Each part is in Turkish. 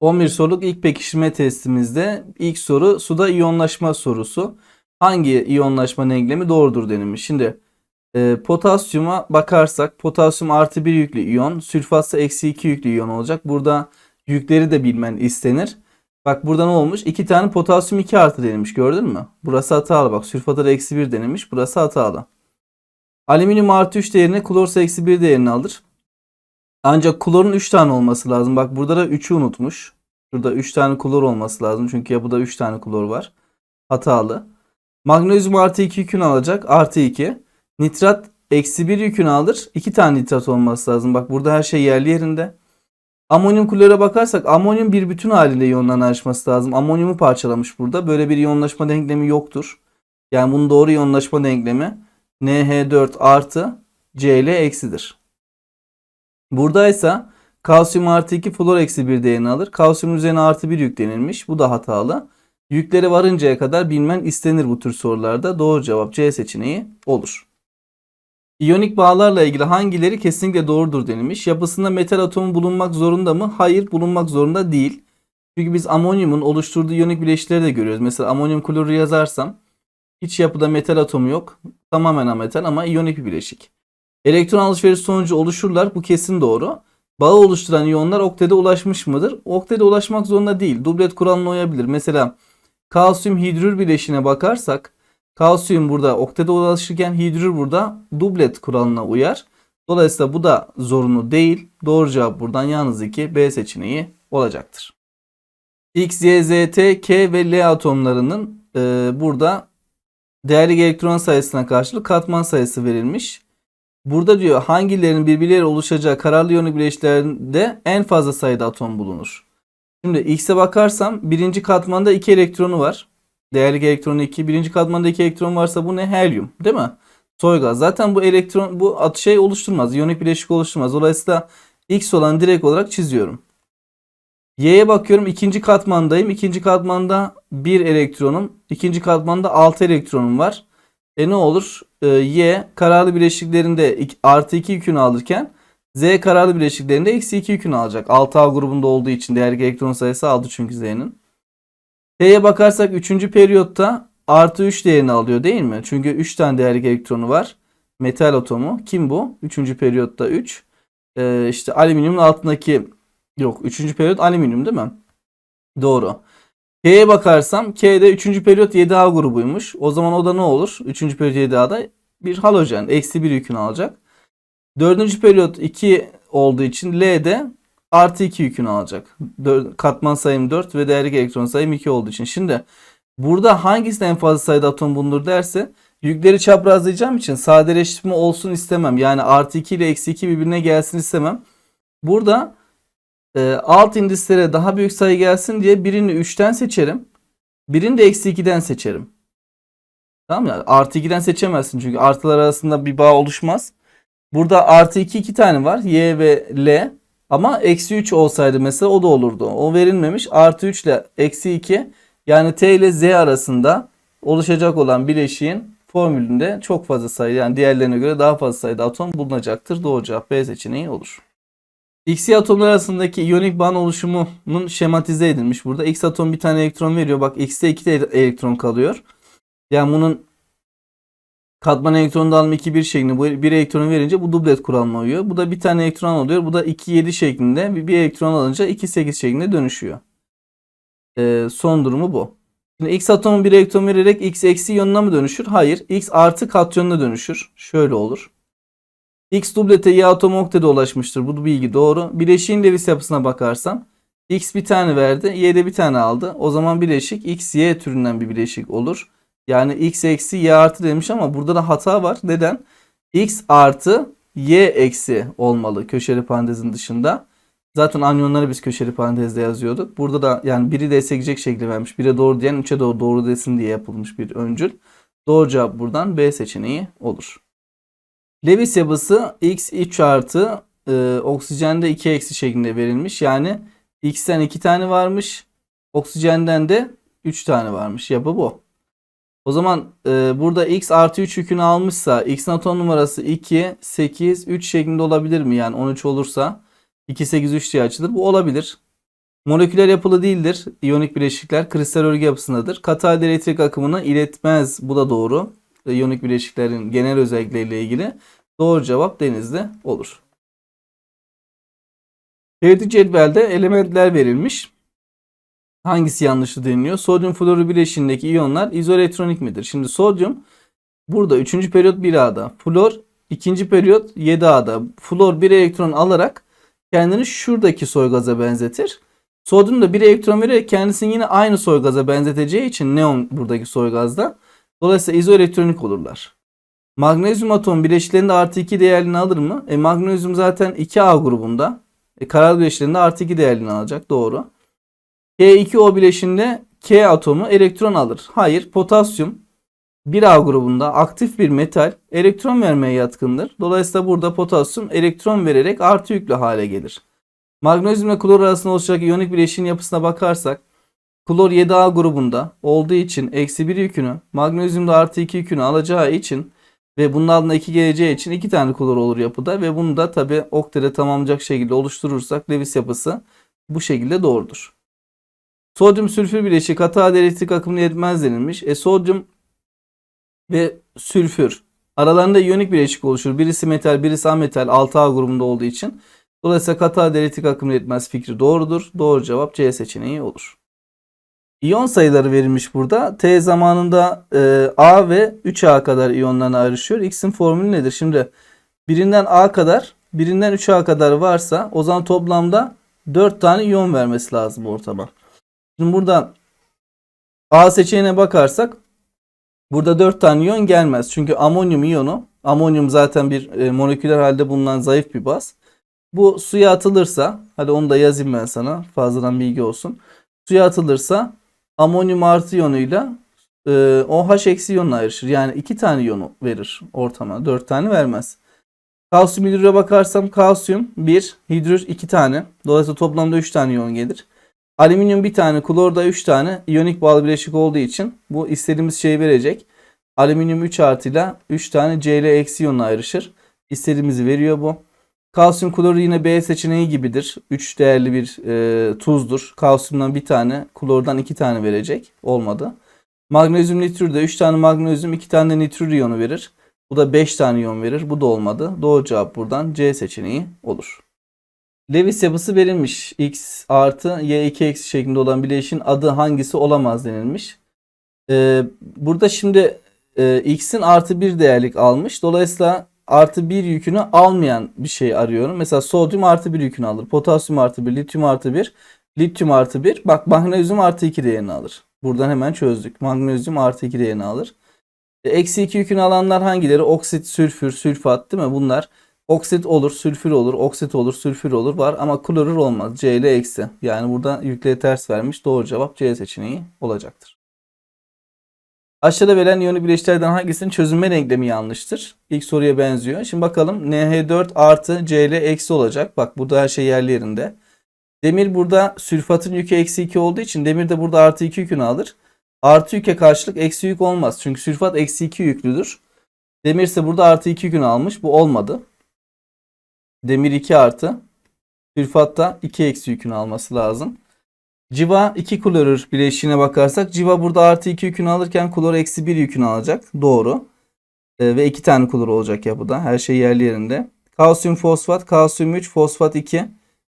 11 soruluk ilk pekiştirme testimizde ilk soru suda iyonlaşma sorusu. Hangi iyonlaşma denklemi doğrudur denilmiş. Şimdi e, potasyuma bakarsak potasyum artı 1 yüklü iyon, sülfatsa eksi 2 yüklü iyon olacak. Burada yükleri de bilmen istenir. Bak burada ne olmuş? 2 tane potasyum 2 artı denilmiş gördün mü? Burası hatalı bak sülfata eksi 1 denilmiş. Burası hatalı. Alüminyum artı 3 değerine klorsa eksi 1 değerini alır. Ancak klorun 3 tane olması lazım. Bak burada da 3'ü unutmuş. Şurada 3 tane klor olması lazım. Çünkü yapıda 3 tane klor var. Hatalı. Magnezyum artı 2 yükünü alacak. Artı 2. Nitrat eksi 1 yükünü alır. 2 tane nitrat olması lazım. Bak burada her şey yerli yerinde. Amonyum klora bakarsak amonyum bir bütün halinde iyondan ayrışması lazım. Amonyumu parçalamış burada. Böyle bir iyonlaşma denklemi yoktur. Yani bunun doğru iyonlaşma denklemi NH4 artı Cl eksidir. Buradaysa kalsiyum artı 2 flor eksi 1 değerini alır. Kalsiyum üzerine artı 1 yüklenilmiş. Bu da hatalı. Yükleri varıncaya kadar bilmen istenir bu tür sorularda. Doğru cevap C seçeneği olur. İyonik bağlarla ilgili hangileri kesinlikle doğrudur denilmiş. Yapısında metal atomu bulunmak zorunda mı? Hayır bulunmak zorunda değil. Çünkü biz amonyumun oluşturduğu iyonik bileşikleri de görüyoruz. Mesela amonyum kloru yazarsam hiç yapıda metal atomu yok. Tamamen ametal ama iyonik bir bileşik. Elektron alışverişi sonucu oluşurlar. Bu kesin doğru. Bağı oluşturan iyonlar oktede ulaşmış mıdır? Oktede ulaşmak zorunda değil. Dublet kuralına uyabilir. Mesela kalsiyum hidrür bileşine bakarsak kalsiyum burada oktede ulaşırken hidrür burada dublet kuralına uyar. Dolayısıyla bu da zorunlu değil. Doğru cevap buradan yalnız 2 B seçeneği olacaktır. X, Y, Z, T, K ve L atomlarının e, burada değerli elektron sayısına karşılık katman sayısı verilmiş. Burada diyor hangilerinin birbirleriyle oluşacağı kararlı iyonik bileşiklerinde en fazla sayıda atom bulunur. Şimdi X'e bakarsam birinci katmanda 2 elektronu var. Değerli elektronu 2. Birinci katmanda 2 elektron varsa bu ne? Helyum. Değil mi? Soy gaz. Zaten bu elektron bu at şey oluşturmaz. İyonik bileşik oluşturmaz. Dolayısıyla X olan direkt olarak çiziyorum. Y'ye bakıyorum. ikinci katmandayım. İkinci katmanda 1 elektronum. ikinci katmanda 6 elektronum var. E ne olur? Ee, y kararlı bileşiklerinde ik- artı 2 yükünü alırken Z kararlı bileşiklerinde eksi 2 yükünü alacak. 6A grubunda olduğu için değerli elektron sayısı aldı çünkü Z'nin. T'ye bakarsak 3. periyotta artı 3 değerini alıyor değil mi? Çünkü 3 tane değerli elektronu var. Metal atomu. Kim bu? 3. periyotta 3. Ee, işte alüminyumun altındaki yok 3. periyot alüminyum değil mi? Doğru. K'ye bakarsam K'de 3. periyot 7A grubuymuş. O zaman o da ne olur? 3. periyot 7A'da bir halojen. Eksi 1 yükünü alacak. 4. periyot 2 olduğu için L'de artı 2 yükünü alacak. Katman sayım 4 ve değerli elektron sayım 2 olduğu için. Şimdi burada hangisinde en fazla sayıda atom bulunur derse yükleri çaprazlayacağım için sadeleştirme olsun istemem. Yani artı 2 ile eksi 2 birbirine gelsin istemem. Burada e, alt indislere daha büyük sayı gelsin diye birini 3'ten seçerim. Birini de eksi 2'den seçerim. Tamam mı? Artı 2'den seçemezsin çünkü artılar arasında bir bağ oluşmaz. Burada artı 2 iki tane var. Y ve L. Ama eksi 3 olsaydı mesela o da olurdu. O verilmemiş. Artı 3 ile eksi 2 yani T ile Z arasında oluşacak olan bileşiğin formülünde çok fazla sayı yani diğerlerine göre daha fazla sayıda atom bulunacaktır. Doğru cevap B seçeneği olur. Xy atomlar arasındaki iyonik bağın oluşumunun şematize edilmiş burada. X atom bir tane elektron veriyor. Bak X'te 2 de elektron kalıyor. Yani bunun katman elektron dağılımı 2 1 şeklinde bu bir elektronu verince bu dublet kuralına uyuyor. Bu da bir tane elektron alıyor. Bu da 2 7 şeklinde bir, elektron alınca 2 8 şeklinde dönüşüyor. Ee, son durumu bu. Şimdi X atomu bir elektron vererek X eksi iyonuna mı dönüşür? Hayır. X artı katyonuna dönüşür. Şöyle olur. X dublete Y atomu oktede ulaşmıştır. Bu bilgi doğru. Bileşiğin Lewis yapısına bakarsam X bir tane verdi. Y de bir tane aldı. O zaman bileşik X, Y türünden bir bileşik olur. Yani X eksi Y artı demiş ama burada da hata var. Neden? X artı Y eksi olmalı köşeli parantezin dışında. Zaten anyonları biz köşeli parantezde yazıyorduk. Burada da yani biri destekleyecek şekli vermiş. Bire doğru diyen 3'e doğru doğru desin diye yapılmış bir öncül. Doğru cevap buradan B seçeneği olur. Lewis yapısı X3 artı e, oksijende 2 eksi şeklinde verilmiş. Yani X'ten 2 tane varmış. Oksijenden de 3 tane varmış. Yapı bu. O zaman e, burada X artı 3 yükünü almışsa X'in atom numarası 2, 8, 3 şeklinde olabilir mi? Yani 13 olursa 2, 8, 3 diye açılır. Bu olabilir. Moleküler yapılı değildir. İyonik bileşikler kristal örgü yapısındadır. Katı elektrik akımını iletmez. Bu da doğru. İyonik bileşiklerin genel özellikleriyle ilgili. Doğru cevap denizde olur. Periyodik cetvelde elementler verilmiş. Hangisi yanlışlı deniliyor? Sodyum florür bileşiğindeki iyonlar izoelektronik midir? Şimdi sodyum burada 3. periyot 1A'da. Flor 2. periyot 7A'da. Flor 1 elektron alarak kendini şuradaki soy gaza benzetir. Sodyum da 1 elektron vererek kendisini yine aynı soy gaza benzeteceği için neon buradaki soy gazda. Dolayısıyla izoelektronik olurlar. Magnezyum atom bileşiklerinde artı 2 değerlerini alır mı? E, magnezyum zaten 2A grubunda. E, karar bileşiklerinde artı 2 değerlerini alacak. Doğru. K2O bileşiğinde K atomu elektron alır. Hayır. Potasyum 1A grubunda aktif bir metal elektron vermeye yatkındır. Dolayısıyla burada potasyum elektron vererek artı yüklü hale gelir. Magnezyum ile klor arasında oluşacak iyonik bileşiğin yapısına bakarsak klor 7A grubunda olduğu için eksi 1 yükünü magnezyumda artı 2 yükünü alacağı için ve bunun altında 2 geleceği için 2 tane klor olur yapıda ve bunu da tabi oktere tamamlayacak şekilde oluşturursak Lewis yapısı bu şekilde doğrudur. Sodyum sülfür bileşiği katı halde elektrik akımını yetmez denilmiş. E sodyum ve sülfür aralarında iyonik bileşik oluşur. Birisi metal, birisi ametal 6A grubunda olduğu için. Dolayısıyla katı halde elektrik akımını yetmez fikri doğrudur. Doğru cevap C seçeneği olur. İyon sayıları verilmiş burada. T zamanında e, A ve 3A kadar iyonlarına ayrışıyor. X'in formülü nedir? Şimdi birinden A kadar, birinden 3A kadar varsa o zaman toplamda 4 tane iyon vermesi lazım ortama. Şimdi burada A seçeneğine bakarsak burada 4 tane iyon gelmez. Çünkü amonyum iyonu, amonyum zaten bir e, moleküler halde bulunan zayıf bir baz. Bu suya atılırsa, hadi onu da yazayım ben sana fazladan bilgi olsun. Suya atılırsa amonyum artı iyonuyla e, OH eksi iyonuna ayrışır. Yani 2 tane iyonu verir ortama. 4 tane vermez. Kalsiyum hidrüre bakarsam kalsiyum 1, hidrür 2 tane. Dolayısıyla toplamda 3 tane iyon gelir. Alüminyum bir tane, klor da 3 tane iyonik bağlı bileşik olduğu için bu istediğimiz şeyi verecek. Alüminyum 3 artıyla 3 tane Cl eksi iyonuna ayrışır. İstediğimizi veriyor bu. Kalsiyum kloru yine B seçeneği gibidir. 3 değerli bir e, tuzdur. Kalsiyumdan bir tane, klordan 2 tane verecek. Olmadı. Magnezyum nitrür de 3 tane magnezyum 2 tane nitrür iyonu verir. Bu da 5 tane iyon verir. Bu da olmadı. Doğru cevap buradan C seçeneği olur. Lewis yapısı verilmiş. X artı Y2 eksi şeklinde olan bileşin adı hangisi olamaz denilmiş. Ee, burada şimdi e, X'in artı bir değerlik almış. Dolayısıyla artı bir yükünü almayan bir şey arıyorum. Mesela sodyum artı bir yükünü alır. Potasyum artı bir, lityum artı bir, lityum artı bir. Bak magnezyum artı iki değerini alır. Buradan hemen çözdük. Magnezyum artı iki değerini alır. E, Eksi 2 yükünü alanlar hangileri? Oksit, sülfür, sülfat değil mi? Bunlar oksit olur, sülfür olur, oksit olur, sülfür olur var ama klorür olmaz. C ile eksi. Yani burada yükleri ters vermiş. Doğru cevap C seçeneği olacaktır. Aşağıda verilen iyonik bileşiklerden hangisinin çözünme denklemi yanlıştır? İlk soruya benziyor. Şimdi bakalım NH4 artı Cl eksi olacak. Bak burada her şey yerli yerinde. Demir burada sülfatın yükü eksi 2 olduğu için demir de burada artı 2 yükünü alır. Artı yüke karşılık eksi yük olmaz. Çünkü sülfat eksi 2 yüklüdür. Demir ise burada artı 2 yükünü almış. Bu olmadı. Demir 2 artı. Sülfatta 2 eksi yükünü alması lazım. Civa 2 klorür bileşiğine bakarsak civa burada artı 2 yükünü alırken klor eksi 1 yükünü alacak. Doğru. Ee, ve 2 tane klor olacak yapıda. Her şey yerli yerinde. Kalsiyum fosfat, kalsiyum 3, fosfat 2.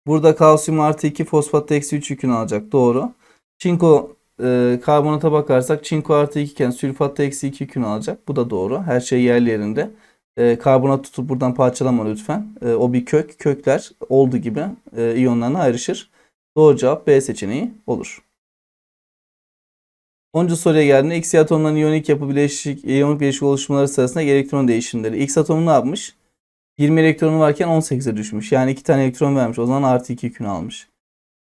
Burada kalsiyum artı 2, fosfat eksi 3 yükünü alacak. Doğru. Çinko e, karbonata bakarsak çinko artı 2 iken sülfatta eksi 2 yükünü alacak. Bu da doğru. Her şey yerli yerinde. E, karbonat tutup buradan parçalama lütfen. E, o bir kök. Kökler olduğu gibi e, iyonlarına ayrışır. Doğru cevap B seçeneği olur. 10. soruya geldiğinde X atomların iyonik yapı bileşik, iyonik bileşik oluşumları sırasında elektron değişimleri. X atomu ne yapmış? 20 elektronu varken 18'e düşmüş. Yani 2 tane elektron vermiş. O zaman artı 2 yükünü almış.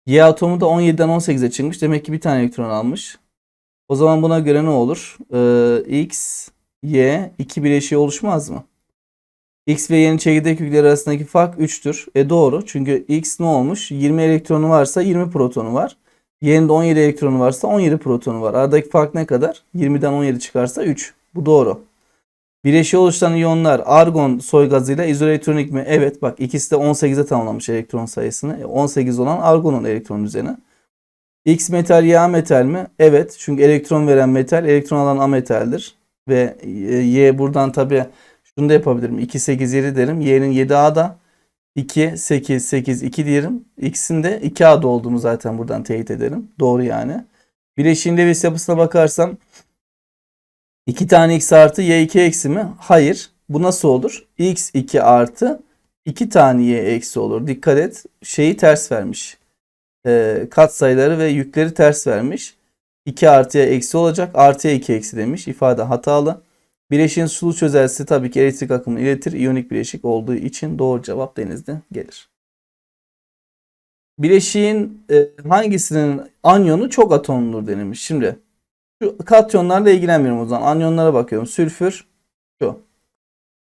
Y atomu da 17'den 18'e çıkmış. Demek ki bir tane elektron almış. O zaman buna göre ne olur? Ee, X, Y iki bileşiği oluşmaz mı? X ve Y'nin çekirdek yükleri arasındaki fark 3'tür. E doğru. Çünkü X ne olmuş? 20 elektronu varsa 20 protonu var. Y'nin de 17 elektronu varsa 17 protonu var. Aradaki fark ne kadar? 20'den 17 çıkarsa 3. Bu doğru. Bileşiği oluşturan iyonlar argon soy gazıyla izoelektronik mi? Evet bak ikisi de 18'e tamamlamış elektron sayısını. E, 18 olan argonun elektron düzeni. X metal Y metal mi? Evet çünkü elektron veren metal elektron alan ametaldir. Ve e, Y buradan tabi şunu da yapabilirim. 2 8 7 derim. Y'nin 7A'da 2 8 8 2 diyelim. X'in de 2A'da olduğunu zaten buradan teyit ederim. Doğru yani. Bileşiğin Lewis yapısına bakarsam 2 tane x artı y 2 eksi mi? Hayır. Bu nasıl olur? x 2 artı 2 tane y eksi olur. Dikkat et. Şeyi ters vermiş. Ee, katsayıları ve yükleri ters vermiş. 2 artıya eksi olacak. Artıya 2 eksi demiş. İfade hatalı. Bileşiğin sulu çözeltisi tabii ki elektrik akımını iletir. İyonik bileşik olduğu için doğru cevap denizde gelir. Bileşiğin e, hangisinin anyonu çok atomludur denilmiş. Şimdi şu katyonlarla ilgilenmiyorum o zaman. Anyonlara bakıyorum. Sülfür şu.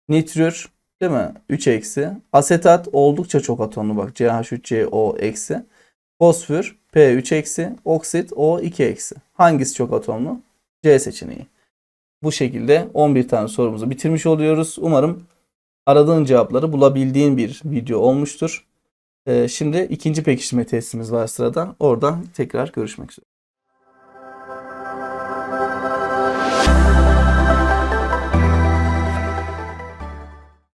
Nitrür değil mi? 3 eksi. Asetat oldukça çok atomlu bak. CH3CO eksi. Fosfür P3 eksi. Oksit O2 eksi. Hangisi çok atomlu? C seçeneği. Bu şekilde 11 tane sorumuzu bitirmiş oluyoruz. Umarım aradığın cevapları bulabildiğin bir video olmuştur. Ee, şimdi ikinci pekiştirme testimiz var sırada. Orada tekrar görüşmek üzere.